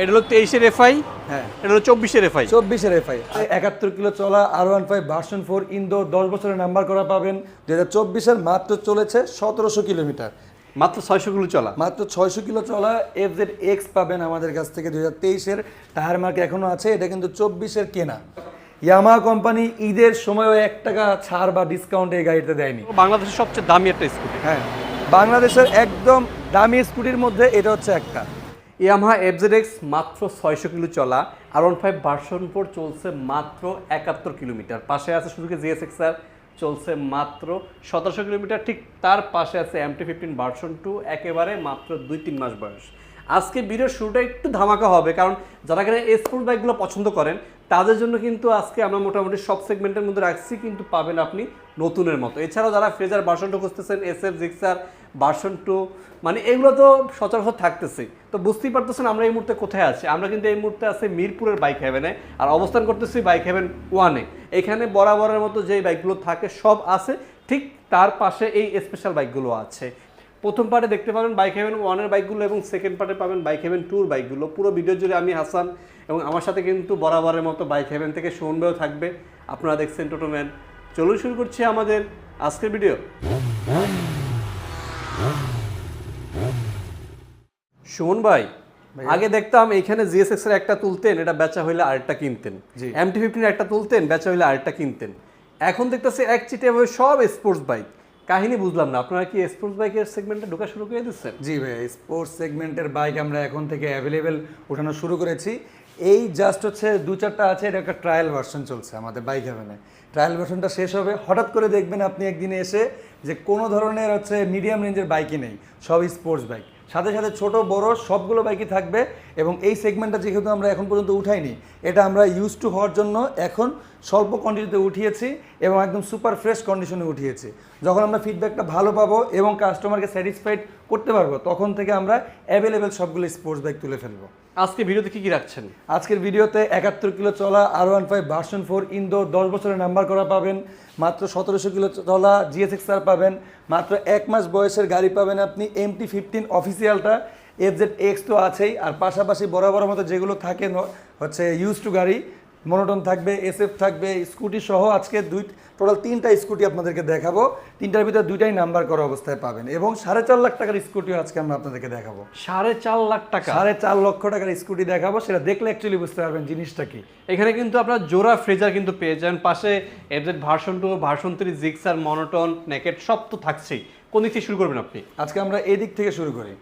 এটা হলো তেইশের এফআই হ্যাঁ। এটা হলো চব্বিশের এফআই। চব্বিশের এফআই। একাত্তর কিলো চলা আর ওয়ান ফাইভ ভার্সন ফোর ইন্দো দশ বছরের নাম্বার করা পাবেন। দু হাজার চব্বিশের মাত্র চলেছে সতেরোশো কিলোমিটার। মাত্র ছয়শো গুলো চলা। মাত্র ছয়শো কিলো চলা এফ জেড এক্স পাবেন আমাদের কাছ থেকে দু হাজার তেইশের টায়ার মার্ক এখনও আছে এটা কিন্তু চব্বিশের কেনা। ইয়ামা কোম্পানি ঈদের সময়ও এক টাকা ছাড় বা ডিসকাউন্ট এই গাড়িতে দেয়নি। বাংলাদেশের সবচেয়ে দামি একটা স্কুটি। হ্যাঁ বাংলাদেশের একদম দামি স্কুটির মধ্যে এটা হচ্ছে একটা। ইয়ামাহা এফজেডেক্স মাত্র ছয়শো কিলো চলা R one five version four চলছে মাত্র একাত্তর কিলোমিটার। পাশে আছে সুযোগে জিএসএক্স আর চলছে মাত্র সতেরোশো কিলোমিটার। ঠিক তার পাশে আছে এমটি ফিফটিন ভার্সন টু, একেবারে মাত্র দুই তিন মাস বয়স। আজকে ভিডিওর শুরুটা একটু ধামাকা হবে, কারণ যারা কিনা স্পোর্ট বাইকগুলো পছন্দ করেন তাদের জন্য কিন্তু আজকে আমরা মোটামুটি সব সেগমেন্টের মধ্যে রাখছি, কিন্তু পাবেন আপনি নতুনের মতো। এছাড়াও যারা ফ্রেজার ভার্সন টু খুঁজতেছেন S F Gixxer version two মানে এগুলো তো সচরাচর থাকতেছে। তো বুঝতেই পারতেছেন আমরা এই মুহূর্তে কোথায় আছি। আমরা কিন্তু এই মুহূর্তে আছি মিরপুরের বাইক হেভেনে আর অবস্থান করতেছি বাইক হেভেন ওয়ানে এখানে বরাবরের মতো যেই বাইকগুলো থাকে, সব আছে। ঠিক তার পাশে এই স্পেশাল বাইকগুলো আছে। প্রথম পার্টে দেখতে পাবেন বাইক হেভেন ওয়ানের বাইকগুলো এবং সেকেন্ড পার্টে পাবেন বাইক হেভেন টুর বাইকগুলো পুরো ভিডিও জুড়ে আমি হাসান এবং আমার সাথে কিন্তু বরাবরের মতো বাইক হেভেন থেকে সুমনবেও থাকবে। আপনারা দেখছেন টোটোম্যান চলুন শুরু করছি আমাদের আজকের ভিডিও সুমন ভাই আগে দেখতাম এখানে জিএসএক্স এর একটা তুলতেন এটা বেচা হইলে আরেকটা কিনতেন। জি। এমটি ফিফটিন একটা তুলতেন বেচা হইলে আরেকটা কিনতেন। এখন দেখতেছি এক চিটে হয়ে সব স্পোর্টস বাইক কাহিনী বুঝলাম না আপনারা কি স্পোর্টস বাইকের সেগমেন্টে ঢোকা শুরু করে দিচ্ছেন? জি ভাই স্পোর্টস সেগমেন্টের বাইক আমরা এখন থেকে অ্যাভেলেবেল ওঠানো শুরু করেছি। এই জাস্ট হচ্ছে দু চারটা আছে, এটা একটা ট্রায়াল ভার্সন চলছে আমাদের বাইক হ্যাভেনে ট্রায়াল ভার্সনটা শেষ হবে, হঠাৎ করে দেখবেন আপনি একদিনে এসে যে কোনো ধরনের হচ্ছে মিডিয়াম রেঞ্জের বাইকই নেই, সব স্পোর্টস বাইক সাথে সাথে ছোট, বড় সবগুলো বাইকই থাকবে এবং এই সেগমেন্টটা যেহেতু আমরা এখন পর্যন্ত উঠাইনি, এটা আমরা ইউজ টু হওয়ার জন্য এখন স্বল্প কোয়ান্টিটিতে উঠিয়েছি এবং একদম সুপার ফ্রেশ কন্ডিশনে উঠিয়েছি। যখন আমরা ফিডব্যাকটা ভালো পাবো এবং কাস্টমারকে স্যাটিসফাইড করতে পারব তখন থেকে আমরা অ্যাভেলেবেল সবগুলো স্পোর্টস বাইক তুলে ফেলব। আজকে ভিডিওতে কি কি রাখছেন? আজকের ভিডিওতে একাত্তর কিলো চলা আর ওয়ান ফাইভ ভার্সন ফোর ইন্দো দশ বছরের নাম্বার করা পাবেন মাত্র সতেরোশো কিলো চলা জিএসএক্স আর পাবেন মাত্র এক মাস বয়সের গাড়ি পাবেন আপনি এমটি ফিফটিন অফিসিয়ালটা এফ জেড এক্স তো আছেই আর পাশাপাশি বরাবর মতো যেগুলো থাকে হচ্ছে ইউজ টু গাড়ি মনোটন থাকবে এসএফ থাকবে স্কুটি সহ আজকে দুই টোটাল তিনটা স্কুটি আপনাদেরকে দেখাবো। তিনটার ভিতরে দুইটাই নাম্বার করা অবস্থায় পাবেন এবং সাড়ে চার লাখ টাকার স্কুটিও আজকে আমরা আপনাদেরকে দেখাবো। সাড়ে চার লাখ টাকা। সাড়ে চার লক্ষ টাকার স্কুটি দেখাবো সেটা দেখলে অ্যাকচুয়ালি বুঝতে পারবেন জিনিসটা কি। এখানে কিন্তু আপনার জোড়া ফ্রেজার কিন্তু পেয়ে যান পাশে FZ version two version three Gixxer monotone naked সব তো থাকছেই। কোন দিক থেকে শুরু করবেন আপনি? আজকে আমরা এই দিক থেকে শুরু করি।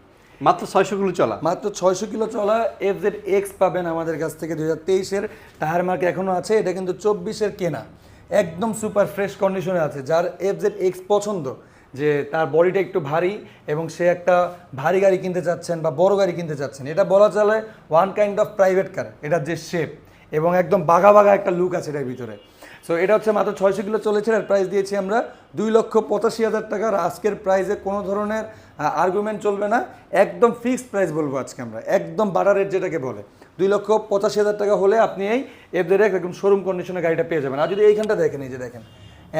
মাত্র ছয়শো কিলো চলা। মাত্র ছয়শো কিলো চলা এফ জেড এক্স পাবেন আমাদের কাছ থেকে দু হাজার তেইশের। টায়ার মার্ক এখনও আছে, এটা কিন্তু চব্বিশের কেনা। একদম সুপার ফ্রেশ কন্ডিশনে আছে, যার এফ জেড এক্স পছন্দ। যে তার বডিটা একটু ভারী এবং সে একটা ভারী গাড়ি কিনতে চাচ্ছেন বা বড় গাড়ি কিনতে চাচ্ছেন। এটা বলা চলে one kind of private car এটার যে শেপ এবং একদম বাঘা বাঘা একটা লুক আছে এটার ভিতরে। সো এটা হচ্ছে মাত্র ছয়শো কিলো চলেছে আর প্রাইস দিয়েছি আমরা দুই লক্ষ পঁচাশি হাজার টাকার আজকের প্রাইসে কোনো ধরনের আর্গুমেন্ট চলবে না। একদম ফিক্সড প্রাইস বলব আজকে আমরা, একদম বাড়া রেট যেটাকে বলে। দুই লক্ষ পঁচাশি হাজার টাকা হলে আপনি এই এফদের একদম শোরুম কন্ডিশনে গাড়িটা পেয়ে যাবেন। আর যদি এইখানটা দেখেন, এই যে দেখেন,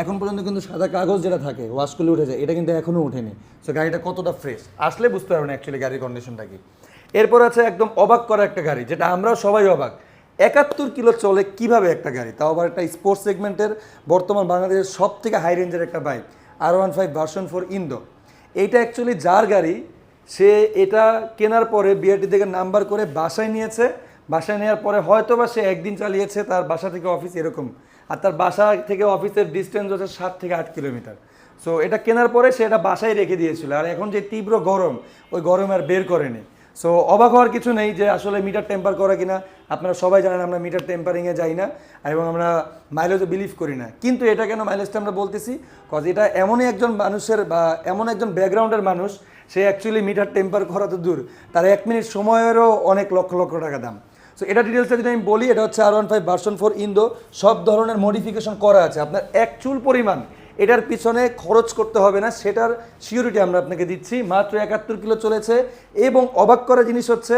এখন পর্যন্ত কিন্তু সাদা কাগজ যেটা থাকে ওয়াশ করলে উঠে যায়, এটা কিন্তু এখনও ওঠেনি সো গাড়িটা কতটা ফ্রেশ আসলে বুঝতে পারবেন অ্যাকচুয়ালি গাড়ির কন্ডিশনটা কি। এরপর আছে একদম অবাক করা একটা গাড়ি, যেটা আমরাও সবাই অবাক। একাত্তর কিলো চলে কীভাবে একটা গাড়ি? তাও আবার একটা স্পোর্টস সেগমেন্টের বর্তমান বাংলাদেশের সব থেকে হাই রেঞ্জের একটা bike R one five version four Indo এইটা অ্যাকচুয়ালি যার গাড়ি, সে এটা কেনার পরে বিআরটি থেকে নাম্বার করে বাসায় নিয়েছে। বাসায় নেওয়ার পরে হয়তো বা সে একদিন চালিয়েছে, তার বাসা থেকে অফিস এরকম। আর তার বাসা থেকে অফিসের ডিস্টেন্স হচ্ছে সাত থেকে আট কিলোমিটার সো এটা কেনার পরে সে এটা বাসায় রেখে দিয়েছিল। আর এখন যে তীব্র গরম, ওই গরম আর বের করেনি। সো অবাক হওয়ার কিছু নেই যে আসলে মিটার টেম্পার করা কিনা। আপনারা সবাই জানেন আমরা মিটার টেম্পারিংয়ে যাই না এবং আমরা মাইলেজও বিলিভ করি না। কিন্তু এটা কেন মাইলেজটা আমরা বলতেছি? কজ এটা এমনই একজন মানুষের বা এমন একজন ব্যাকগ্রাউন্ডের মানুষ, সে অ্যাকচুয়ালি মিটার টেম্পার করা তো দূর। তার এক মিনিট সময়েরও অনেক লক্ষ লক্ষ টাকা দাম। সো এটা ডিটেলসটা যদি আমি বলি, এটা হচ্ছে R one five version four Indo সব ধরনের মডিফিকেশন করা আছে। আপনার এক চুল পরিমাণ এটার পিছনে খরচ করতে হবে না সেটার সিওরিটি আমরা আপনাকে দিচ্ছি। মাত্র একাত্তর কিলো চলেছে এবং অবাক করা জিনিস হচ্ছে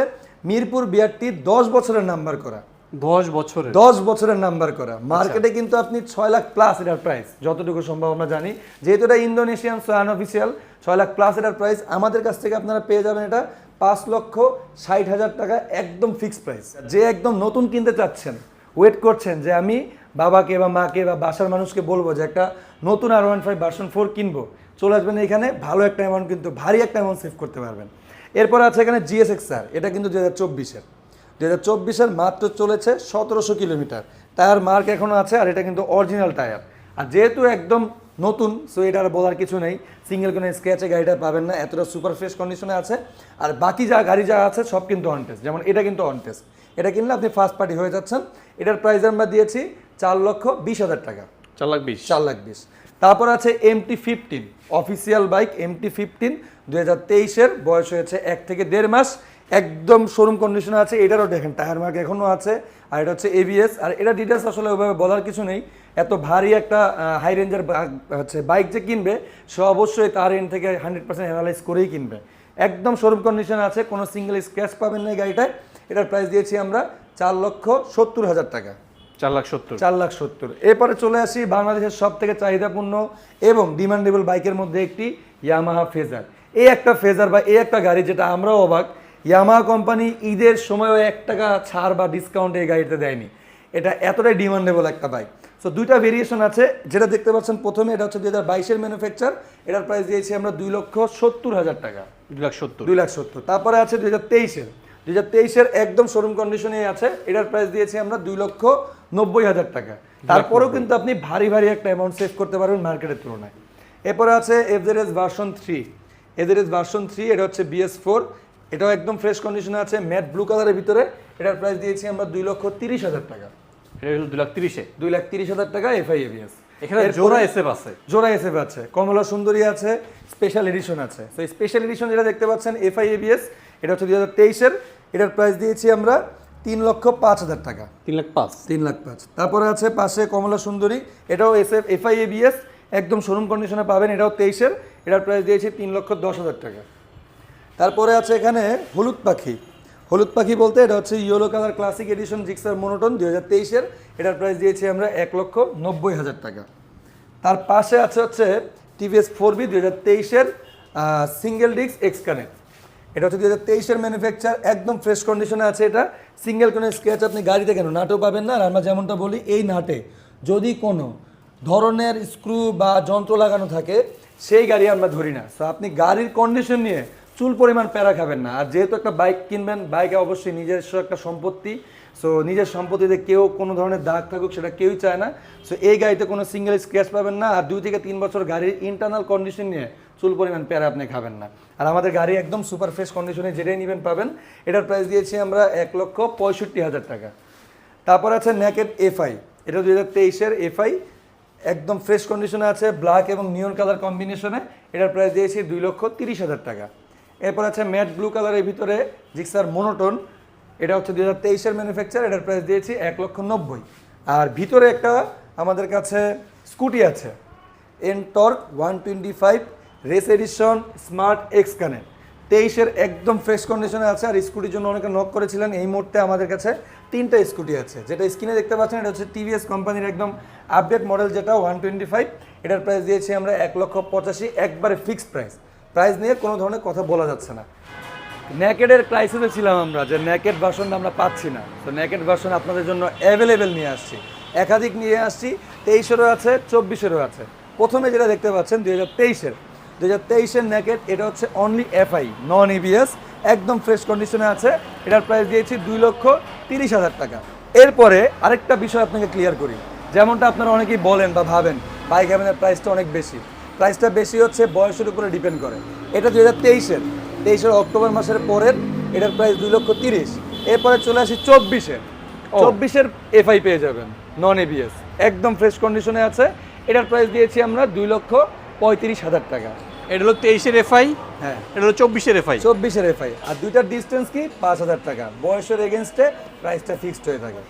মিরপুর বিআরটি দশ বছরের নাম্বার করা। দশ বছরের? দশ বছরের নাম্বার করা। মার্কেটে কিন্তু আপনি ছয় লাখ প্লাস এটার প্রাইস যতটুকু সম্ভব আমরা জানি। যেহেতু এটা ইন্দোনেশিয়ান সো আনঅফিসিয়াল ছয় লাখ প্লাস এটার প্রাইস আমাদের কাছ থেকে আপনারা পেয়ে যাবেন এটা পাঁচ লক্ষ ষাট হাজার টাকা একদম ফিক্সড প্রাইস যে একদম নতুন কিনতে চাচ্ছেন ওয়েট করছেন যে আমি বাবাকে বা মাকে বা বাসার মানুষকে বলব যে একটা নতুন R one five version four কিনবো। চলে আসবেন এখানে ভালো একটা অ্যামাউন্ট কিন্তু, ভারী একটা অ্যামাউন্ট সেভ করতে পারবেন। এরপর আছে এখানে জিএসএক্স আর এটা কিন্তু দু হাজার চব্বিশের। দু হাজার চব্বিশের মাত্র চলেছে সতেরোশো কিলোমিটার। টায়ার মার্ক এখনও আছে আর এটা কিন্তু অরিজিনাল টায়ার আর যেহেতু একদম নতুন সো এটা আর বলার কিছু নেই। সিঙ্গেল কোনো স্ক্র্যাচে গাড়িটা পাবেন না, এতটা সুপার ফ্রেশ কন্ডিশনে আছে। আর বাকি যা গাড়ি যা আছে সব কিন্তু অনটেস্ট যেমন এটা কিন্তু অনটেস্ট এটা কিনলে আপনি ফার্স্ট পার্টি হয়ে যাচ্ছেন। এটার প্রাইস আমরা দিয়েছি চার লক্ষ বিশ হাজার টাকা। চার লাখ বিশ। চার লাখ বিশ। তারপর আছে MT fifteen official bike MT fifteen দু হাজার তেইশের বয়স হয়েছে এক থেকে দেড় মাস। একদম শোরুম কন্ডিশনে আছে এটারও দেখেন টায়ার মার্ক এখনও আছে আর এটা হচ্ছে এবিএস আর এটা ডিটেলস আসলে ওইভাবে বলার কিছু নেই। এত ভারী একটা হাই রেঞ্জের হচ্ছে বাইক যে কিনবে সে অবশ্যই তার এন্ড থেকে হান্ড্রেড পার্সেন্ট অ্যানালাইজ করেই কিনবে। একদম শোরুম কন্ডিশনে আছে কোনো সিঙ্গেল স্ক্র্যাচ পাবেন না গাড়িটায়। এটার প্রাইস দিয়েছি আমরা চার লক্ষ সত্তর হাজার টাকা। চার লাখ সত্তর। চার লাখ সত্তর। এরপরে চলে আসি বাংলাদেশের সব থেকে চাহিদাপূর্ণ এবং ডিমান্ডেবল বাইকের মধ্যে একটি ইয়ামাহা ফেজার এই একটা ফেজার বা এই একটা গাড়ি যেটা আমরাও অবাক ইয়ামাহা কোম্পানি ঈদের সময়ও এক টাকা ছাড় বা ডিসকাউন্ট এই গাড়িতে দেয়নি। এটা এতটাই ডিমান্ডেবল একটা বাইক। সো দুইটা ভেরিয়েশন আছে। যেটা দেখতে পাচ্ছেন প্রথমে এটা হচ্ছে দুই হাজার বাইশের ম্যানুফ্যাকচার এটার প্রাইস দিয়েছি আমরা দুই লক্ষ সত্তর হাজার টাকা। দুই লাখ সত্তর। দুই লাখ সত্তর। তারপরে আছে দুই হাজার তেইশের। দুই হাজার তেইশের একদম শোরুম কন্ডিশনে আছে। এটার প্রাইস দিয়েছি আমরা দুই লক্ষ নব্বই হাজার টাকা। তারপরেও কিন্তু আপনি ভারী ভারী একটা অ্যামাউন্ট সেভ করতে পারবেন মার্কেটের তুলনায়। এরপরে আছে FZS version three FZS version three এটা হচ্ছে বিএস ফোর এটাও একদম ফ্রেশ কন্ডিশনে আছে ম্যাট ব্লু কালারের ভিতরে। এটার প্রাইস দিয়েছি আমরা দুই লক্ষ তিরিশ হাজার টাকা। এটা হলো দুই লাখ তিরিশে। দুই লাখ তিরিশ হাজার টাকা এফআই এবিএস এখানে জোড়া এসএফ আছে। জোড়া এসএফ আছে। কমলা সুন্দরী আছে স্পেশাল এডিশন আছে। তো স্পেশাল এডিশন যেটা দেখতে পাচ্ছেন এফআই এবিএস এটা হচ্ছে দুই হাজার তেইশের। এটার প্রাইস দিয়েছি আমরা তিন লক্ষ পাঁচ হাজার টাকা। তিন লাখ পাঁচ। তিন লাখ পাঁচ। তারপরে আছে পাশে কমলা সুন্দরী এটাও এস এফ এফআই এবিএস একদম শোরুম কন্ডিশনে পাবেন এটাও তেইশের এটার প্রাইস দিয়েছি তিন লক্ষ দশ হাজার টাকা। তারপরে আছে এখানে হলুদ পাখি। হলুদ পাখি বলতে এটা হচ্ছে yellow colour classic edition Gixxer monotone দুই হাজার তেইশের এটার প্রাইস দিয়েছি আমরা এক লক্ষ নব্বই হাজার টাকা। তার পাশে আছে হচ্ছে টিভিএস ফোর বি দুই হাজার তেইশের সিঙ্গেল ডিস্ক এক্স কানেক্ট এটা হচ্ছে দু হাজার তেইশের ম্যানুফ্যাকচার একদম ফ্রেশ কন্ডিশনে আছে এটা। সিঙ্গেল কোনো স্ক্র্যাচ আপনি গাড়িতে কেন? নাটও পাবেন না। আর আমরা যেমনটা বলি, এই নাটে যদি কোনো ধরনের স্ক্রু বা যন্ত্র লাগানো থাকে, সেই গাড়ি আমরা ধরি না। সো আপনি গাড়ির কন্ডিশন নিয়ে চুল পরিমাণ প্যারা খাবেন না। আর যেহেতু একটা বাইক কিনবেন বাইকে অবশ্যই নিজস্ব একটা সম্পত্তি। সো নিজের সম্পত্তিতে কেউ কোনো ধরনের দাগ থাকুক, সেটা কেউই চায় না। সো এই গাড়িতে কোনো সিঙ্গেল স্ক্র্যাচ পাবেন না। আর দুই থেকে তিন বছর গাড়ির ইন্টারনাল কন্ডিশন নিয়ে চুল পরিমাণ প্যারা আপনি খাবেন না। আর আমাদের গাড়ি একদম সুপার ফ্রেশ কন্ডিশনে যেটাই নেবেন পাবেন, এটার প্রাইস দিয়েছি আমরা এক লক্ষ পঁয়ষট্টি হাজার টাকা। তারপর আছে নেকেড এফআই এটা দুই হাজার তেইশের এফআই একদম ফ্রেশ কন্ডিশনে আছে ব্ল্যাক এবং নিয়ন কালার কম্বিনেশনে এটার প্রাইস দিয়েছি দুই লক্ষ তিরিশ হাজার টাকা। এরপর আছে ম্যাট ব্লু কালারের ভিতরে জিক্সার মোনোটোন এটা হচ্ছে দুই হাজার তেইশের ম্যানুফ্যাকচার এটার প্রাইস দিয়েছি এক লক্ষ নব্বই। আর ভিতরে একটা আমাদের কাছে স্কুটি আছে Ntorq one twenty five race edition smart X connect তেইশের একদম ফ্রেশ কন্ডিশনে আছে, আর স্কুটির জন্য অনেকে নক করেছিলেন। এই মুহূর্তে আমাদের কাছে তিনটা স্কুটি আছে। যেটা স্ক্রিনে দেখতে পাচ্ছেন, এটা হচ্ছে টিভিএস কোম্পানির একদম আপডেট মডেল যেটা ওয়ান টোয়েন্টি ফাইভ এটার প্রাইস দিয়েছি আমরা এক লক্ষ পঁচাশি, একবারে ফিক্সড প্রাইস প্রাইস নিয়ে কোনো ধরনের কথা বলা যাচ্ছে না। ন্যাকেডের ক্রাইসিসে ছিলাম আমরা, যে ন্যাকেড ভার্সনটা আমরা পাচ্ছি না। তো ন্যাকেড ভার্সন আপনাদের জন্য অ্যাভেলেবেল নিয়ে আসছি। একাধিক নিয়ে আসছি, তেইশেরও আছে, চব্বিশেরও আছে। প্রথমে যেটা দেখতে পাচ্ছেন, দুই হাজার তেইশের। দুই হাজার তেইশের ন্যাকেড এটা হচ্ছে অনলি এফআই নন ইবিএস একদম ফ্রেশ কন্ডিশনে আছে। এটার প্রাইস দিয়েছি দুই লক্ষ তিরিশ হাজার টাকা। এরপরে আরেকটা বিষয় আপনাকে ক্লিয়ার করি। যেমনটা আপনারা অনেকেই বলেন বা ভাবেন বাইক হ্যাভেনের প্রাইসটা অনেক বেশি। প্রাইসটা বেশি হচ্ছে বয়সের উপরে ডিপেন্ড করে। এটা দুই হাজার তেইশের। তেইশের অক্টোবর মাসের পরের এটার প্রাইস দুই লক্ষ তিরিশ। এরপরে চলে আসি চব্বিশের চব্বিশের এফআই পেয়ে যাবেন নন এবিএস একদম ফ্রেশ কন্ডিশনে আছে। এটার প্রাইস দিয়েছি আমরা দুই লক্ষ পঁয়ত্রিশ হাজার টাকা। এটা হলো তেইশের এফআই হ্যাঁ। এটা হলো চব্বিশের এফআই চব্বিশের এফআই আর দুইটার ডিস্টেন্স কি? পাঁচ হাজার টাকা। বয়সের এগেনস্টে প্রাইসটা ফিক্সড হয়ে থাকে।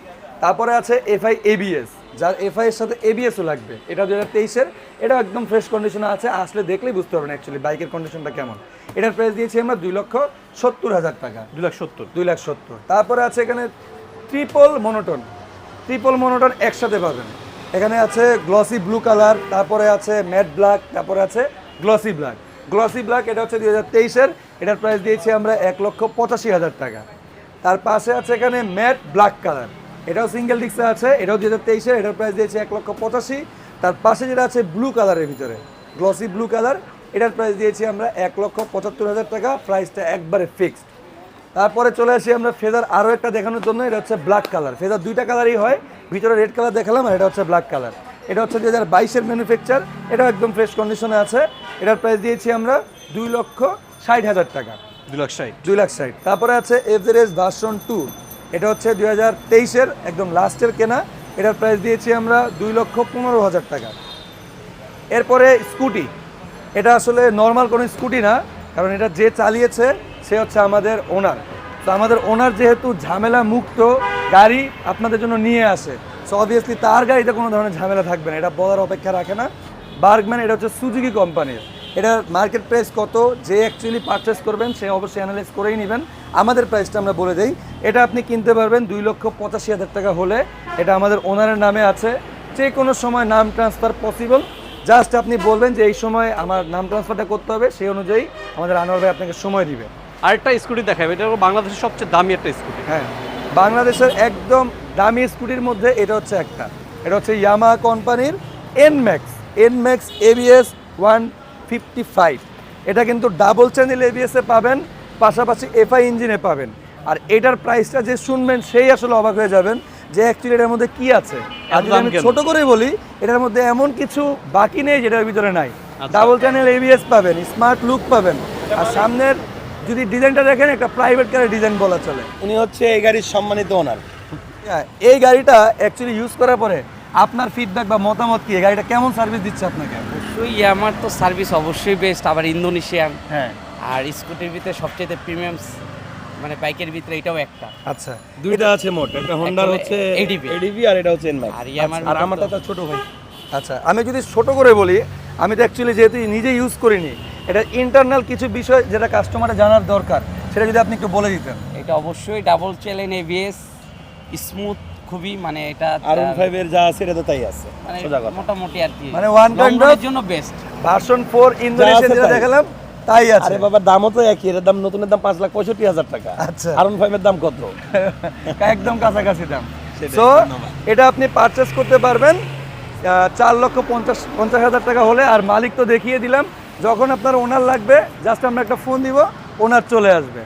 তারপরে আছে এফআই এবিএস যার এফআই এর সাথে এবিএসও লাগবে। এটা দু হাজার তেইশের এটা একদম ফ্রেশ কন্ডিশনে আছে আসলে দেখলেই বুঝতে পারবেন অ্যাকচুয়ালি বাইকের কন্ডিশনটা কেমন। এটার প্রাইস দিয়েছি আমরা দুই লক্ষ সত্তর হাজার টাকা। দুই লাখ সত্তর। দুই লাখ সত্তর। তারপরে আছে এখানে ট্রিপল মনোটন ট্রিপল মনোটন একসাথে পাবেন। এখানে আছে গ্লসি ব্লু কালার তারপরে আছে ম্যাট ব্ল্যাক তারপরে আছে গ্লসি ব্ল্যাক গ্লসি ব্ল্যাক এটা হচ্ছে দুই হাজার তেইশের এটার প্রাইস দিয়েছি আমরা এক লক্ষ পঁচাশি হাজার টাকা। তার পাশে আছে এখানে ম্যাট ব্ল্যাক কালার এটাও সিঙ্গেল ডিক্সে আছে এটাও দু হাজার তেইশের এটার প্রাইস দিয়েছি এক লক্ষ পঁচাশি। তার পাশে যেটা আছে ব্লু কালারের ভিতরে গ্লসি ব্লু কালার এটার প্রাইস দিয়েছি আমরা এক লক্ষ পঁচাত্তর হাজার টাকা প্রাইসটা একবারে ফিক্সড তারপরে চলে আসি আমরা ফেদার আরও একটা দেখানোর জন্য এটা হচ্ছে ব্ল্যাক কালার ফেদার দুইটা কালারই হয় ভিতরে রেড কালার দেখালাম আর এটা হচ্ছে ব্ল্যাক কালার এটা হচ্ছে দু হাজার বাইশের ম্যানুফ্যাকচার এটাও একদম ফ্রেশ কন্ডিশনে আছে। এটার প্রাইস দিয়েছি আমরা দুই লক্ষ ষাট হাজার টাকা। দুই লাখ ষাট। দুই লাখ ষাট। তারপরে আছে এফজেড ভার্সন টু এটা হচ্ছে দুই হাজার তেইশের একদম লাস্টের কেনা। এটার প্রাইস দিয়েছি আমরা দুই লক্ষ পনেরো হাজার টাকা। এরপরে স্কুটি। এটা আসলে নর্মাল কোনো স্কুটি না, কারণ এটা যে চালিয়েছে, সে হচ্ছে আমাদের ওনার তো আমাদের ওনার যেহেতু ঝামেলা মুক্ত, গাড়ি আপনাদের জন্য নিয়ে আসে। সো অবভিয়াসলি তার গাড়িতে কোনো ধরনের ঝামেলা থাকবে না, এটা বলার অপেক্ষা রাখে না। বার্গম্যান এটা হচ্ছে সুজুকি কোম্পানির এটার মার্কেট প্রাইস কত, যে অ্যাকচুয়ালি পারচেস করবেন, সে অবশ্যই অ্যানালাইজ করেই নেবেন। আমাদের প্রাইসটা আমরা বলে দিই। এটা আপনি কিনতে পারবেন দুই লক্ষ পঁচাশি হাজার টাকা হলে। এটা আমাদের ওনারের নামে আছে। যে কোনো সময় নাম ট্রান্সফার পসিবল জাস্ট আপনি বলবেন যে এই সময় আমার নাম ট্রান্সফারটা করতে হবে সেই অনুযায়ী আমাদের আনোয়ার ভাই আপনাকে সময় দিবে। আরেকটা স্কুটি দেখাবে এটা হলো বাংলাদেশের সবচেয়ে দামি একটা স্কুটি হ্যাঁ বাংলাদেশের একদম দামি স্কুটির মধ্যে এটা হচ্ছে একটা। এটা হচ্ছে ইয়ামা কোম্পানির NMax NMax ABS one fifty five এটা কিন্তু ডাবল চ্যানেল এবিএসে পাবেন। পাশাপাশি এফআই ইঞ্জিনে পাবেন। আর এটার প্রাইসটা যে শুনবেন সেই আসলে অবাক হয়ে যাবেন যে অ্যাকচুয়ালি এটার মধ্যে কি আছে। আর যদি আমি? ছোট করে বলি এটার মধ্যে এমন কিছু বাকি নেই যেটার ভিতরে নাই। ডাবল চ্যানেল এবিএস পাবেন স্মার্ট লুক পাবেন। আর সামনের যদি ডিজাইনটা দেখেন একটা প্রাইভেট কারের ডিজাইন বলা চলে। উনি হচ্ছে এই গাড়ির সম্মানিত ওনার হ্যাঁ, এই গাড়িটা অ্যাকচুয়ালি ইউজ করার পরে আপনার ফিডব্যাক বা মতামত কি? এই গাড়িটা কেমন সার্ভিস দিচ্ছে আপনাকে? অবশ্যই আমার তো সার্ভিস অবশ্যই বেস্ট আবার ইন্দোনেশিয়ান হ্যাঁ। আর স্কুটির ভিতরে সবচেয়ে প্রিমিয়াম মানে বাইকের ভিতরে এটাও একটা। আচ্ছা। দুইটা আছে মোট একটা হোন্ডার হচ্ছে ADV এডিভি আর এটা হচ্ছে এনম্যাক্স আর ইয়ামার আর মতো। আমারটা তো- ছোট ভাই। আচ্ছা আমি যদি ছোট করে বলি আমি তো অ্যাকচুয়ালি যেহেতু নিজে ইউজ করিনি এটা ইন্টারনাল কিছু বিষয় যেটা কাস্টমারের জানার দরকার সেটা যদি আপনি একটু বলে দিতেন। এটা অবশ্যই ডাবল চ্যালেন এবিএস স্মুথ খুবই মানে এটা আর ওয়ান ফাইভ এর যা আছে এটা তো তাই আছে মানে মোটামুটি আর কি। মানে ওয়ান লং জন্য বেস্ট ভার্সন ফোর ইন্দোনেশিয়া যেটা দেখালাম তাই আছে। আরে বাবা দামও তো একই এর দাম নতুনের দাম পাঁচ লাখ পঁয়ষট্টি হাজার টাকা। আচ্ছা। আর ওয়ান ফাইভের দাম কত? একদম কাছাকাছি দাম। সো এটা আপনি পারচেস করতে পারবেন চার লক্ষ পঞ্চাশ পঞ্চাশ হাজার টাকা হলে আর মালিক তো দেখিয়ে দিলাম যখন আপনার ওনার লাগবে জাস্ট আমরা একটা ফোন দিব ওনার চলে আসবে।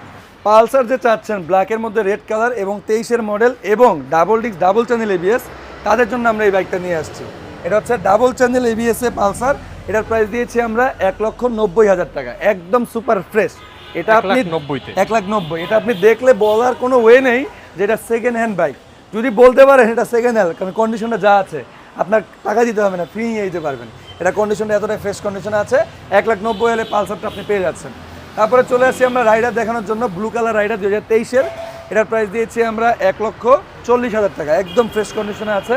পালসার যে চাচ্ছেন ব্ল্যাকের মধ্যে রেড কালার এবং তেইশের মডেল এবং double disc double channel ABS তাদের জন্য আমরা এই বাইকটা নিয়ে আসছি। এটা হচ্ছে ডাবল চ্যানেল এবিএস এ পালসার এটার প্রাইস দিয়েছি আমরা এক লক্ষ নব্বই হাজার টাকা। একদম সুপার ফ্রেশ এটা আপনি নব্বইতে। এক লাখ নব্বই। এটা আপনি দেখলে বলার কোনো ওয়ে নেই যে এটা সেকেন্ড হ্যান্ড বাইক যদি বলতে পারেন এটা সেকেন্ড হ্যান্ড কারণ কন্ডিশনটা যা আছে আপনার টাকা দিতে হবে না ফ্রি নিয়ে যেতে পারবেন। এটা কন্ডিশনটা এতটাই ফ্রেশ কন্ডিশনে আছে এক লাখ নব্বই হলে পালসারটা আপনি পেয়ে যাচ্ছেন। তারপরে চলে আসি আমরা রাইডার দেখানোর জন্য ব্লু কালার রাইডার দু হাজার তেইশের। এটার প্রাইস দিয়েছি আমরা এক লক্ষ চল্লিশ হাজার টাকা। একদম ফ্রেশ কন্ডিশনে আছে।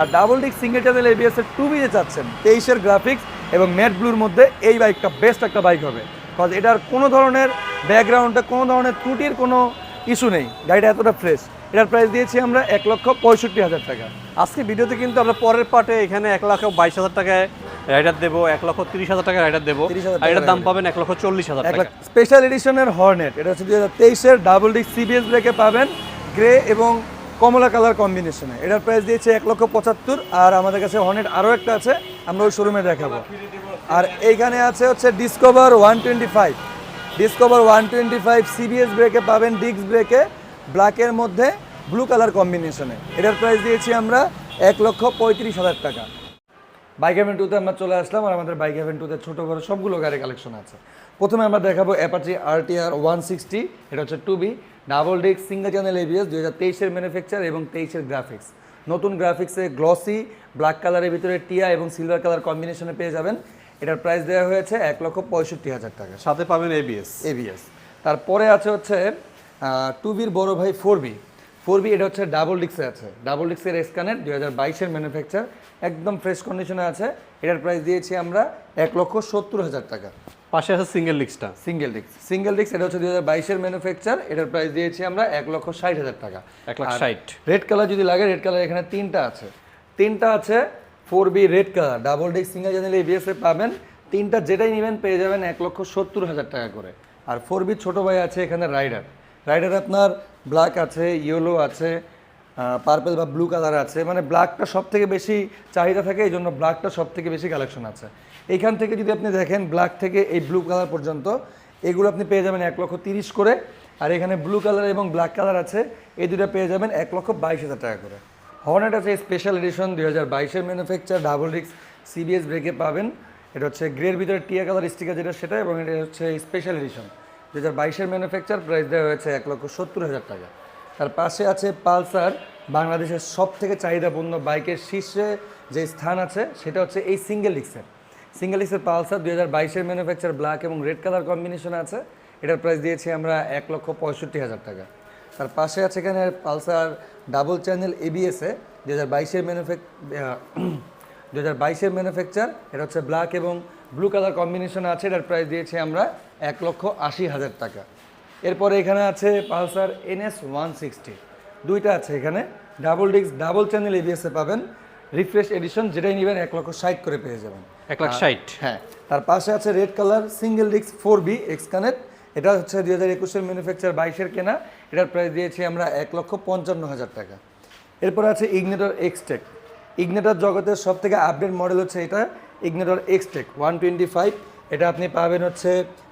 আর double disc single channel ABS এর টু বিতে চাচ্ছেন তেইশের গ্রাফিক্স এবং ম্যাট ব্লুর মধ্যে এই বাইকটা বেস্ট একটা বাইক হবে। কজ এটার কোনো ধরনের ব্যাকগ্রাউন্ডে কোনো ধরনের ত্রুটির কোনো ইস্যু নেই। গাড়িটা এতটা ফ্রেশ এটার প্রাইস দিয়েছি আমরা এক লক্ষ পঁয়ষট্টি হাজার টাকা। আজকে ভিডিওতে কিন্তু আমরা পরের পার্টে এখানে এক লক্ষ বাইশ হাজার টাকায় রাইডার দেবো এক লক্ষ তিরিশ হাজার টাকা রাইডার দেবো। 30,000 আর এটার দাম পাবেন এক লক্ষ চল্লিশ হাজার এক টাকা। স্পেশাল এডিশনের হর্নেট এটা হচ্ছে দুই হাজার তেইশের ডাবল ডিক সিবিএস ব্রেকে পাবেন। গ্রে এবং কমলা কালার কম্বিনেশনে এটার প্রাইস দিয়েছে এক লক্ষ পঁচাত্তর। আর আমাদের কাছে হর্নেট আরও একটা আছে। আমরা ওই শোরুমে দেখাবো। আর এইখানে আছে হচ্ছে Discover one twenty five Discover one twenty five CBS ব্রেকে পাবেন ডিস্ক ব্রেকে ব্ল্যাকের মধ্যে ব্লু কালার কম্বিনেশনে এটার প্রাইস দিয়েছি আমরা এক লক্ষ পঁয়ত্রিশ হাজার টাকা। বাইক হেভেন টুতে আমরা চলে আসলাম আর আমাদের বাইক হেভেন টুতে ছোটো বড় সবগুলো গাড়ি কালেকশন আছে। প্রথমে আমরা দেখাবো অ্যাপাচি আরটিআর ওয়ান সিক্সটি এটা হচ্ছে two B double disc single channel ABS দুই হাজার তেইশের ম্যানুফ্যাকচার এবং তেইশের গ্রাফিক্স নতুন গ্রাফিক্সে গ্লসি ব্ল্যাক কালারের ভিতরে টিয়া এবং সিলভার কালার কম্বিনেশনে পেয়ে যাবেন। এটার প্রাইস দেওয়া হয়েছে এক লক্ষ পঁয়ষট্টি হাজার টাকা। সাথে পাবেন এবিএস এবিএস তারপরে আছে হচ্ছে টু বির বড় ভাই ফোর বি ফোর বি এটা হচ্ছে ডাবল ডিক্সে আছে। ডাবল ডিক্সের এসকানের দুই হাজার বাইশের ম্যানুফ্যাকচার একদম ফ্রেশ কন্ডিশনে আছে। এটার প্রাইস দিয়েছি আমরা এক লক্ষ সত্তর হাজার টাকা। পাশে আছে সিঙ্গেল লিক্সটা সিঙ্গেল ডিক্স সিঙ্গেল ডিক্স এটা হচ্ছে দুই হাজার বাইশের ম্যানুফ্যাকচার এটার প্রাইস দিয়েছি আমরা এক লক্ষ ষাট হাজার টাকা। এক লাখ ষাট। রেড কালার যদি লাগে রেড কালার এখানে তিনটা আছে। তিনটা আছে four B red colour double disc single channel ABS পাবেন। তিনটা যেটাই নেবেন পেয়ে যাবেন এক লক্ষ সত্তর হাজার টাকা করে। আর ফোর বি ছোটো ভাই আছে এখানে রাইডার রাইডার আপনার ব্ল্যাক আছে ইয়েলো আছে পার্পেল বা ব্লু কালার আছে। মানে ব্ল্যাকটা সব থেকে বেশি চাহিদা থাকে, এই জন্য ব্ল্যাকটা সব থেকে বেশি কালেকশন আছে। এখান থেকে যদি আপনি দেখেন ব্ল্যাক থেকে এই ব্লু কালার পর্যন্ত, এগুলো আপনি পেয়ে যাবেন এক লক্ষ তিরিশ করে। আর এখানে ব্লু কালার এবং ব্ল্যাক কালার আছে, এই দুটো পেয়ে যাবেন এক লক্ষ বাইশ হাজার টাকা করে। হর্নেট আছে স্পেশাল এডিশন দুই হাজার বাইশের ম্যানুফ্যাকচার ডাবল ডিক্স সিবিএস ব্রেকে পাবেন। এটা হচ্ছে গ্রের ভিতরে টিয়া কালার স্টিকার যেটা, সেটা এবং এটা হচ্ছে স্পেশাল এডিশন দু হাজার বাইশের ম্যানুফ্যাকচার প্রাইস দেওয়া হয়েছে এক লক্ষ সত্তর হাজার টাকা। তার পাশে আছে পালসার, বাংলাদেশের সব থেকে চাহিদাপূর্ণ বাইকের শীর্ষে যে স্থান আছে, সেটা হচ্ছে এই সিঙ্গেল ডিক্সের সিঙ্গেল ডিক্সের পালসার দুই হাজার বাইশের ম্যানুফ্যাকচার ব্ল্যাক এবং রেড কালার কম্বিনেশন আছে। এটার প্রাইস দিয়েছি আমরা এক লক্ষ পঁয়ষট্টি হাজার টাকা। তার পাশে আছে এখানে পালসার ডাবল চ্যানেল এবিএসে দু হাজার বাইশের ম্যানুফ্যাক দু হাজার বাইশের ম্যানুফ্যাকচার, এটা হচ্ছে ব্ল্যাক এবং ব্লু কালার কম্বিনেশন আছে। এটার প্রাইস দিয়েছি আমরা এক লক্ষ আশি হাজার টাকা। এরপরে এখানে আছে পালসার এনএস ওয়ান সিক্সটি। দুইটা আছে এখানে। ডাবল ডিস্ক ডাবল চ্যানেল এবিএসে পাবেন। রিফ্রেশ এডিশন যেটাই নেবেন এক লক্ষ ষাট করে পেয়ে যাবেন। এক লাখ ষাট। হ্যাঁ তার পাশে আছে red colour single disc four B X connect. এটা হচ্ছে দুই হাজার একুশের ম্যানুফ্যাকচার বাইশের কেনা। এটার প্রাইস দিয়েছি আমরা এক লক্ষ পঞ্চান্ন হাজার টাকা। এরপর আছে ইগনেটর এক্সটেক ইগনেটর জগতের সব থেকে আপডেট মডেল হচ্ছে এটা Ignitor Xtec one twenty five এটা আপনি পাবেন হচ্ছে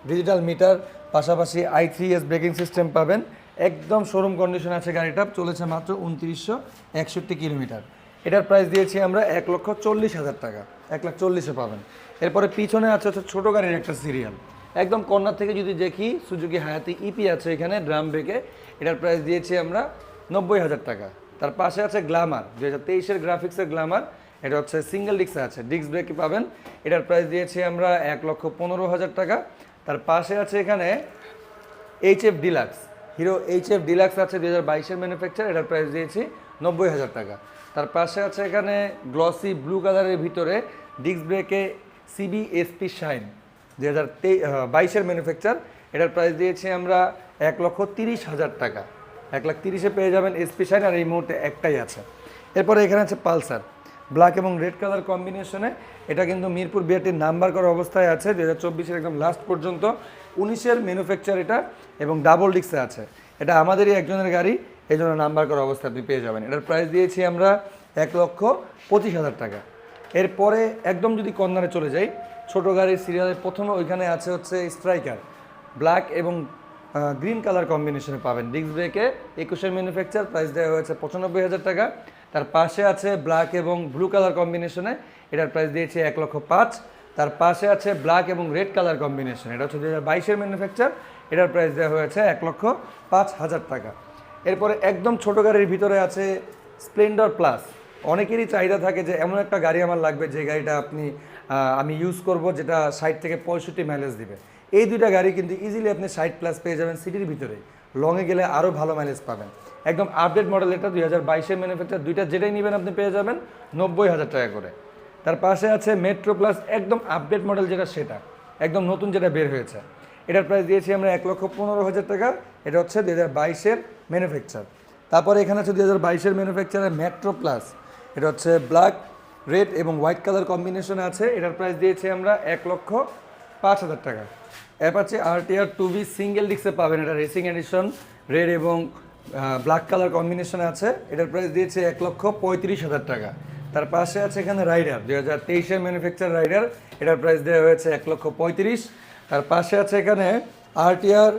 ডিজিটাল মিটার পাশাপাশি I three S braking system পাবেন। একদম শোরুম কন্ডিশন আছে গাড়িটা চলেছে মাত্র উনত্রিশশো একষট্টি কিলোমিটার। এটার প্রাইস দিয়েছি আমরা এক লক্ষ চল্লিশ হাজার টাকা। এক লাখ চল্লিশে পাবেন। এরপরে পিছনে আছে হচ্ছে ছোটো গাড়ির একটা সিরিয়াল একদম কর্নার থেকে যদি দেখি সুজুকি হায়াতি ইপি আছে এখানে ড্রাম ব্রেকে এটার প্রাইস দিয়েছি আমরা নব্বই হাজার টাকা। তার পাশে আছে গ্লামার দু হাজার তেইশের গ্রাফিক্সের গ্লামার এটা হচ্ছে সিঙ্গেল ডিক্সে আছে ডিক্স ব্রেকে পাবেন। এটার প্রাইস দিয়েছি আমরা এক লক্ষ পনেরো হাজার টাকা। তার পাশে আছে এখানে H F Deluxe Hero H F Deluxe আছে দু হাজার বাইশের ম্যানুফ্যাকচার এটার প্রাইস দিয়েছি নব্বই হাজার টাকা। তার পাশে আছে এখানে গ্লসি ব্লু কালারের ভিতরে ডিস্ক ব্রেকে সিবি এসপি শাইন দু হাজার তেই বাইশের ম্যানুফ্যাকচার এটার প্রাইস দিয়েছি আমরা এক লক্ষ তিরিশ হাজার টাকা। এক লাখ তিরিশে পেয়ে যাবেন এসপি শাইন আর এই মুহূর্তে একটাই আছে। এরপরে এখানে আছে পালসার। ব্ল্যাক এবং রেড কালার কম্বিনেশনে এটা কিন্তু মিরপুর বিআরটির নাম্বার করা অবস্থায় আছে দু হাজার একদম লাস্ট পর্যন্ত। উনিশের ম্যানুফ্যাকচার এটা এবং ডাবল ডিক্সে আছে। এটা আমাদেরই একজনের গাড়ি, এই জন্য নাম্বার করা অবস্থায় আপনি পেয়ে যাবেন। এটার প্রাইস দিয়েছি আমরা এক লক্ষ পঁচিশ হাজার টাকা। এরপরে একদম যদি কর্নারে চলে যাই, ছোট গাড়ির সিরিয়ালের প্রথমে ওইখানে আছে হচ্ছে স্ট্রাইকার ব্ল্যাক এবং গ্রিন কালার কম্বিনেশনে পাবেন। ডিস্ক ব্রেকে একুশের ম্যানুফ্যাকচার প্রাইস দেওয়া হয়েছে পঁচানব্বই হাজার টাকা। তার পাশে আছে ব্ল্যাক এবং ব্লু কালার কম্বিনেশনে এটার প্রাইস দিয়েছে এক লক্ষ পাঁচ। তার পাশে আছে ব্ল্যাক এবং রেড কালার কম্বিনেশন এটা হচ্ছে দু হাজার বাইশের ম্যানুফ্যাকচার এটার প্রাইস দেওয়া হয়েছে এক লক্ষ পাঁচ হাজার টাকা। এরপরে একদম ছোট গাড়ির ভিতরে আছে স্প্লেন্ডার প্লাস অনেকেরই চাহিদা থাকে যে এমন একটা গাড়ি আমার লাগবে যে গাড়িটা আপনি আমি ইউজ করব যেটা ষাট থেকে পঁয়ষট্টি মাইলেজ দিবে। এই দুইটা গাড়ি কিন্তু ইজিলি আপনি ষাট প্লাস পেয়ে যাবেন সিটির ভিতরে লংয়ে গেলে আরও ভালো মাইলেজ পাবেন। একদম আপডেট মডেল এটা দুই হাজার বাইশের ম্যানুফ্যাকচার দুইটা যেটাই নেবেন আপনি পেয়ে যাবেন নব্বই হাজার টাকা করে। তার পাশে আছে মেট্রো প্লাস একদম আপডেট মডেল যেটা সেটা। একদম নতুন যেটা বের হয়েছে। এটার প্রাইস দিয়েছি আমরা এক লক্ষ পনেরো হাজার টাকা। এটা হচ্ছে দু হাজার বাইশের ম্যানুফ্যাকচার তারপরে এখানে আছে দু হাজার বাইশের ম্যানুফ্যাকচারের মেট্রো প্লাস এটা হচ্ছে ব্ল্যাক রেড এবং হোয়াইট কালার কম্বিনেশনে আছে। এটার প্রাইস দিয়েছি আমরা এক লক্ষ পাঁচ হাজার টাকা। Apache RTR two B single ডিক্সে পাবেন। এটা রেসিং এডিশন রেড এবং ব্ল্যাক কালার কম্বিনেশনে আছে। এটার প্রাইস দিয়েছে এক লক্ষ পঁয়ত্রিশ হাজার টাকা। তার পাশে আছে এখানে রাইডার দু হাজার তেইশের ম্যানুফ্যাকচার রাইডার এটার প্রাইস দেওয়া হয়েছে এক লক্ষ পঁয়ত্রিশ। তার পাশে আছে এখানে আরটিআর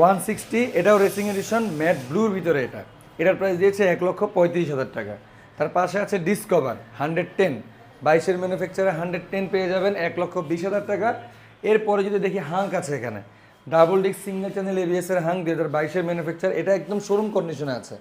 ওয়ান সিক্সটি এটাও রেসিং এডিশন ম্যাট ব্লুর ভিতরে এটা। এটার প্রাইস দিয়েছে এক লক্ষ পঁয়ত্রিশ হাজার টাকা। তার পাশে আছে ডিসকভার হান্ড্রেড টেন বাইশের ম্যানুফ্যাকচারে হান্ড্রেড টেন পেয়ে যাবেন এক লক্ষ বিশ হাজার টাকা। এরপরে যদি দেখি হাঙ্ক আছে এখানে। Double disc single channel ABS এর হাং দুই হাজার বাইশের ম্যানুফ্যাকচার এটা একদম শোরুম কন্ডিশনে আছে।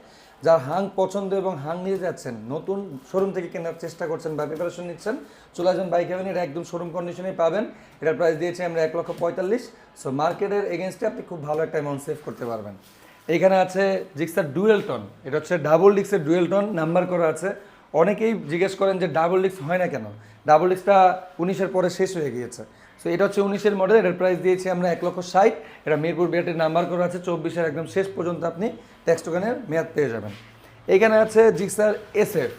যার হাং পছন্দ এবং হাং নিয়ে যাচ্ছেন, নতুন শোরুম থেকে কেনার চেষ্টা করছেন বা প্রিপারেশন নিচ্ছেন, চলে আসবেন বাইক হেভেন এটা একদম শোরুম কন্ডিশনেই পাবেন। এটার প্রাইস দিয়েছি আমরা এক লক্ষ পঁয়তাল্লিশ। সো মার্কেটের এগেনস্টে আপনি খুব ভালো একটা অ্যামাউন্ট সেভ করতে পারবেন। এখানে আছে জিক্সার ডুয়েল টন এটা হচ্ছে ডাবল ডিক্সের ডুয়েল টন নাম্বার করা আছে। অনেকেই জিজ্ঞেস করেন যে ডাবল ডিক্স হয় না কেন? ডাবল ডিক্সটা উনিশের পরে শেষ হয়ে গিয়েছে। সো এটা হচ্ছে উনিশের মডেল এটার প্রাইস দিয়েছি আমরা এক লক্ষ ষাট। এটা মিরপুর বিআরটির নাম্বার করা আছে, চব্বিশের একদম শেষ পর্যন্ত আপনি ট্যাক্স টোকেনের মেয়াদ পেয়ে যাবেন। এখানে আছে জিক্সার এসএফ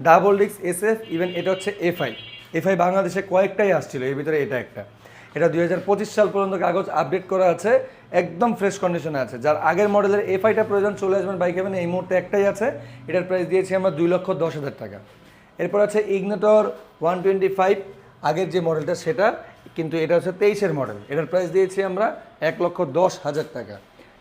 ডাবল ডিক্স এসএফ ইভেন এটা হচ্ছে এফআই এফআই বাংলাদেশে কয়েকটাই আসছিল, এর ভিতরে এটা একটা। এটা দুই হাজার পঁচিশ সাল পর্যন্ত কাগজ আপডেট করা আছে, একদম ফ্রেশ কন্ডিশনে আছে। যার আগের মডেলের এফআইটা প্রয়োজন, চলে আসবেন বাইক হেভেন এই মুহূর্তে একটাই আছে। এটার প্রাইস দিয়েছি আমরা দুই লক্ষ দশ হাজার টাকা। এরপর আছে ইগনেটর ওয়ান টোয়েন্টি ফাইভ আগের যে মডেলটা, সেটা কিন্তু এটা হচ্ছে তেইশের মডেল। এটার প্রাইস দিয়েছি আমরা এক লক্ষ দশ হাজার টাকা।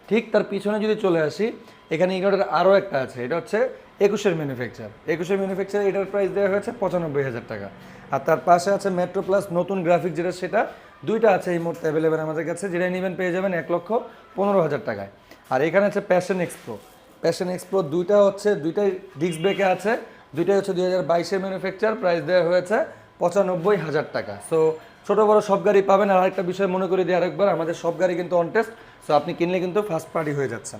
ঠিক তার পিছনে যদি চলে আসি, এখানে ইগনেটর আরও একটা আছে, এটা হচ্ছে একুশের ম্যানুফ্যাকচার একুশের ম্যানুফ্যাকচার এটার প্রাইস দেওয়া হয়েছে পঁচানব্বই হাজার টাকা। আর তার পাশে আছে মেট্রো প্লাস নতুন গ্রাফিক যেটা, সেটা দুইটা আছে এই মুহূর্তে অ্যাভেলেবেল আমাদের কাছে, যেটা নেবেন পেয়ে যাবেন এক লক্ষ পনেরো হাজার টাকায়। আর এখানে আছে প্যাশন এক্সপ্রো প্যাশন এক্সপ্রো দুইটা হচ্ছে, দুইটাই ডিস্ক ব্রেকে আছে, দুইটাই হচ্ছে দুই হাজার বাইশের ম্যানুফ্যাকচার প্রাইস দেওয়া হয়েছে পঁচানব্বই হাজার টাকা। সো ছোটো বড়ো সব গাড়ি পাবেন। আর আরেকটা বিষয় মনে করে দিই আরেকবার, আমাদের সব গাড়ি কিন্তু অন টেস্ট সো আপনি কিনলে কিন্তু ফার্স্ট পার্টি হয়ে যাচ্ছেন।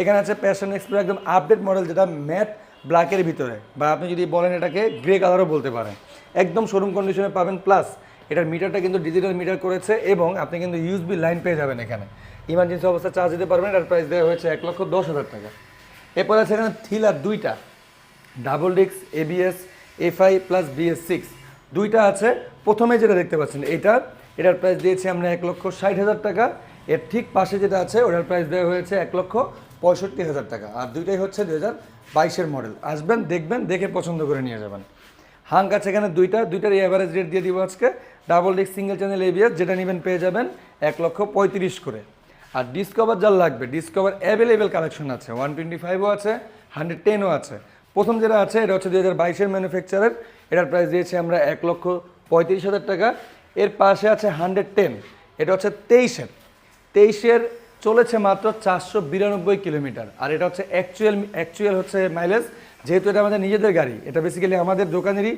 এখানে আছে প্যাশন এক্সপ্রো একদম আপডেট মডেল যেটা ম্যাট ব্ল্যাকের ভিতরে, বা আপনি যদি বলেন এটাকে গ্রে কালারও বলতে পারেন। একদম শোরুম কন্ডিশনে পাবেন প্লাস এটার মিটারটা কিন্তু ডিজিটাল মিটার করেছে এবং আপনি কিন্তু ইউএসবি লাইন পেয়ে যাবেন এখানে। ইমার্জেন্সি অবস্থা চার্জ দিতে পারবেন, এটার প্রাইস দেওয়া হয়েছে এক লক্ষ দশ হাজার টাকা। এরপরে আছে এখানে থ্রিলার দুইটা ডাবল ডিক্স ABS FI plus BS six দুইটা আছে। প্রথমে যেটা দেখতে পাচ্ছেন এটা এটার প্রাইস দিয়েছি আমরা এক লক্ষ ষাট হাজার টাকা। এর ঠিক পাশে যেটা আছে, ওটার প্রাইস দেওয়া হয়েছে এক লক্ষ পঁয়ষট্টি হাজার টাকা। আর দুইটাই হচ্ছে দু হাজার বাইশের মডেল আসবেন, দেখবেন, দেখে পছন্দ করে নিয়ে যাবেন। হাঙ্ক আছে এখানে দুইটা দুইটার অ্যাভারেজ রেট দিয়ে দিব আজকে। ডাবল ডিক্স সিঙ্গেল চ্যানেল এবিএস যেটা নেবেন পেয়ে যাবেন এক লক্ষ পঁয়ত্রিশ করে। আর ডিসকভার যার লাগবে ডিসকভার অ্যাভেলেবেল কালেকশন আছে। ওয়ান টোয়েন্টি ফাইভও আছে হান্ড্রেড টেনও আছে। প্রথম যেটা আছে, এটা হচ্ছে দু হাজার বাইশের ম্যানুফ্যাকচারের এটার প্রাইস দিয়েছি আমরা এক লক্ষ পঁয়ত্রিশ হাজার টাকা। এর পাশে আছে হান্ড্রেড টেন এটা হচ্ছে তেইশের। তেইশের চলেছে মাত্র চারশো বিরানব্বই কিলোমিটার। আর এটা হচ্ছে অ্যাকচুয়াল অ্যাকচুয়াল হচ্ছে মাইলেজ যেহেতু এটা আমাদের নিজেদের গাড়ি, এটা বেসিক্যালি আমাদের দোকানেরই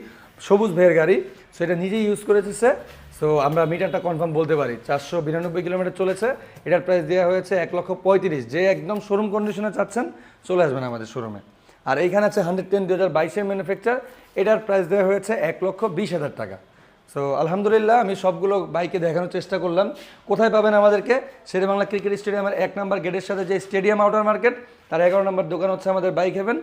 সবুজ ভাইয়ের গাড়ি সো এটা নিজেই ইউজ করেছে সে। সো আমরা মিটারটা কনফার্ম বলতে পারি, চারশো বিরানব্বই কিলোমিটার চলেছে। এটার প্রাইস দেওয়া হয়েছে এক লক্ষ পঁয়ত্রিশ। যে একদম শোরুম কন্ডিশনে চাচ্ছেন, চলে আসবেন আমাদের শোরুমে আর এইখানে আছে হান্ড্রেড টেন দু হাজার বাইশের ম্যানুফ্যাকচার এটার প্রাইস দেওয়া হয়েছে এক লক্ষ বিশ হাজার টাকা। সো আলহামদুলিল্লাহ, আমি সবগুলো বাইকে দেখানোর চেষ্টা করলাম। কোথায় পাবেন আমাদেরকে? বাংলা ক্রিকেট স্টেডিয়ামের এক নম্বর গেটের সাথে যে স্টেডিয়াম আউটার মার্কেট তার এগারো নম্বর দোকান হচ্ছে আমাদের বাইক হেভেন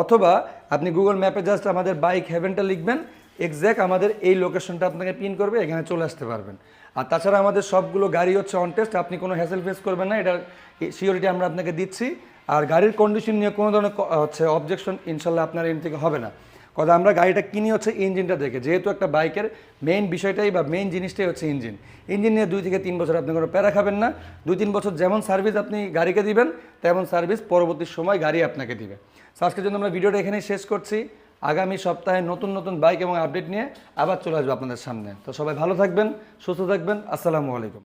অথবা, আপনি গুগল ম্যাপে জাস্ট আমাদের বাইক হেভেনটা লিখবেন। এক্স্যাক্ট আমাদের এই লোকেশনটা আপনাকে পিন করবে, এখানে চলে আসতে পারবেন। আর তাছাড়া আমাদের সবগুলো গাড়ি হচ্ছে অন টেস্ট আপনি কোনো হ্যাসেল ফেস করবেন না, এটার সিওরিটি আমরা আপনাকে দিচ্ছি। আর গাড়ির কন্ডিশন নিয়ে কোনো ধরনের হচ্ছে অবজেকশন ইনশাল্লাহ আপনার এন থেকে হবে না। কথা, আমরা গাড়িটা কিনি হচ্ছে ইঞ্জিনটা দেখে। যেহেতু একটা বাইকের মেইন বিষয়টাই বা মেইন জিনিসটাই হচ্ছে ইঞ্জিন। ইঞ্জিন নিয়ে দুই থেকে তিন বছর আপনি কোনো প্যারা খাবেন না। দুই তিন বছর যেমন সার্ভিস আপনি গাড়িকে দিবেন, তেমন সার্ভিস পরবর্তী সময় গাড়ি আপনাকে দিবে। আজকের জন্য আমরা ভিডিওটা এখানেই শেষ করছি। আগামী সপ্তাহে নতুন নতুন বাইক এবং আপডেট নিয়ে আবার চলে আসব আপনাদের সামনে। তো সবাই ভালো থাকবেন, সুস্থ থাকবেন। আসসালামু আলাইকুম।